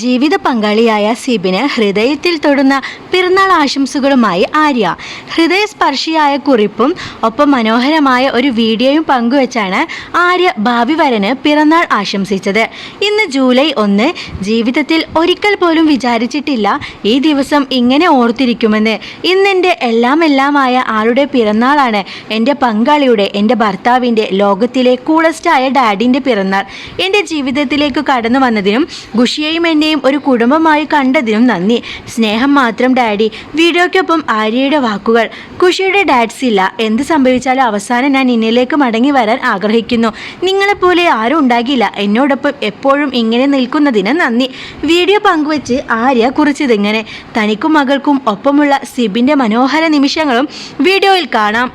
ജീവിത പങ്കാളിയായ സിബിന് ഹൃദയത്തിൽ തൊടുന്ന പിറന്നാൾ ആശംസകളുമായി ആര്യ. ഹൃദയസ്പർശിയായ കുറിപ്പും ഒപ്പം മനോഹരമായ ഒരു വീഡിയോയും പങ്കുവച്ചാണ് ആര്യ ഭാവി വരന് പിറന്നാൾ ആശംസിച്ചത്. ഇന്ന് ജൂലൈ ഒന്ന് ജീവിതത്തിൽ ഒരിക്കൽ പോലും വിചാരിച്ചിട്ടില്ല ഈ ദിവസം ഇങ്ങനെ ഓർത്തിരിക്കുമെന്ന്. ഇന്നെന്റെ എല്ലാം എല്ലാമായ ആളുടെ പിറന്നാളാണ് എന്റെ പങ്കാളിയുടെ എന്റെ ഭർത്താവിന്റെ ലോകത്തിലെ കൂളസ്റ്റായ ഡാഡിന്റെ പിറന്നാൾ. എന്റെ ജീവിതത്തിലേക്ക് കടന്നു വന്നതിനും ഗുഷിയെയും എന്നെയും ഒരു കുടുംബമായി കണ്ടതിനും നന്ദി. സ്നേഹം മാത്രം ഡാഡി. വീഡിയോയ്ക്കൊപ്പം ആര്യയുടെ വാക്കുകൾ. കുഷിയുടെ ഡാഡ്സ് ഇല്ല. എന്ത് സംഭവിച്ചാലും അവസാനം ഞാൻ ഇന്നലേക്ക് മടങ്ങി വരാൻ ആഗ്രഹിക്കുന്നു. നിങ്ങളെപ്പോലെ ആരും ഉണ്ടാകില്ല. എന്നോടൊപ്പം എപ്പോഴും ഇങ്ങനെ നിൽക്കുന്നതിന് നന്ദി. വീഡിയോ പങ്കുവച്ച് ആര്യ കുറിച്ചതിങ്ങനെ. തനിക്കും മകൾക്കും ഒപ്പമുള്ള സിബിന്റെ മനോഹര നിമിഷങ്ങളും വീഡിയോയിൽ കാണാം.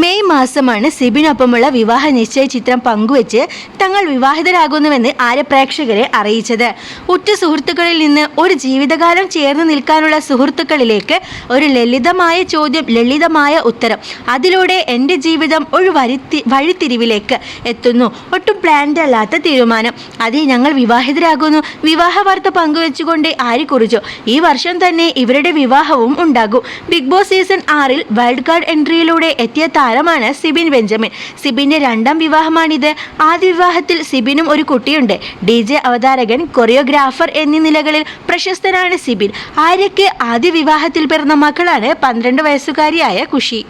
മെയ് മാസമാണ് സിബിനൊപ്പമുള്ള വിവാഹ നിശ്ചയ ചിത്രം പങ്കുവെച്ച് തങ്ങൾ വിവാഹിതരാകുന്നുവെന്ന് ആര്യ പ്രേക്ഷകരെ അറിയിച്ചത്. ഉറ്റ സുഹൃത്തുക്കളിൽ നിന്ന് ഒരു ജീവിതകാലം ചേർന്ന് നിൽക്കാനുള്ള സുഹൃത്തുക്കളിലേക്ക് ഒരു ലളിതമായ ചോദ്യം ലളിതമായ ഉത്തരം അതിലൂടെ എന്റെ ജീവിതം ഒരു വഴിത്തി വഴിത്തിരിവിലേക്ക് എത്തുന്നു. ഒട്ടും പ്ലാൻഡ് അല്ലാത്ത തീരുമാനം. അതിൽ ഞങ്ങൾ വിവാഹിതരാകുന്നു. വിവാഹ വാർത്ത പങ്കുവെച്ചുകൊണ്ട് ആര്യ കുറിച്ചു? ഈ വർഷം തന്നെ ഇവരുടെ വിവാഹവും ഉണ്ടാകും. ബിഗ് ബോസ് സീസൺ ആറിൽ വൈൽഡ് കാർഡ് എൻട്രിയിലൂടെ എത്തിയ താരമാണ് സിബിൻ ബെഞ്ചമിൻ. സിബിന്റെ രണ്ടാം വിവാഹമാണിത്. ആദ്യ വിവാഹത്തിൽ സിബിനും ഒരു കുട്ടിയുണ്ട്. ഡി ജെ അവതാരകൻ കൊറിയോഗ്രാഫർ എന്നീ നിലകളിൽ പ്രശസ്തനാണ് സിബിൻ. ആര്യയ്ക്ക് ആദ്യ വിവാഹത്തിൽ പിറന്ന മക്കളാണ് പന്ത്രണ്ട് വയസ്സുകാരിയായ കുഷി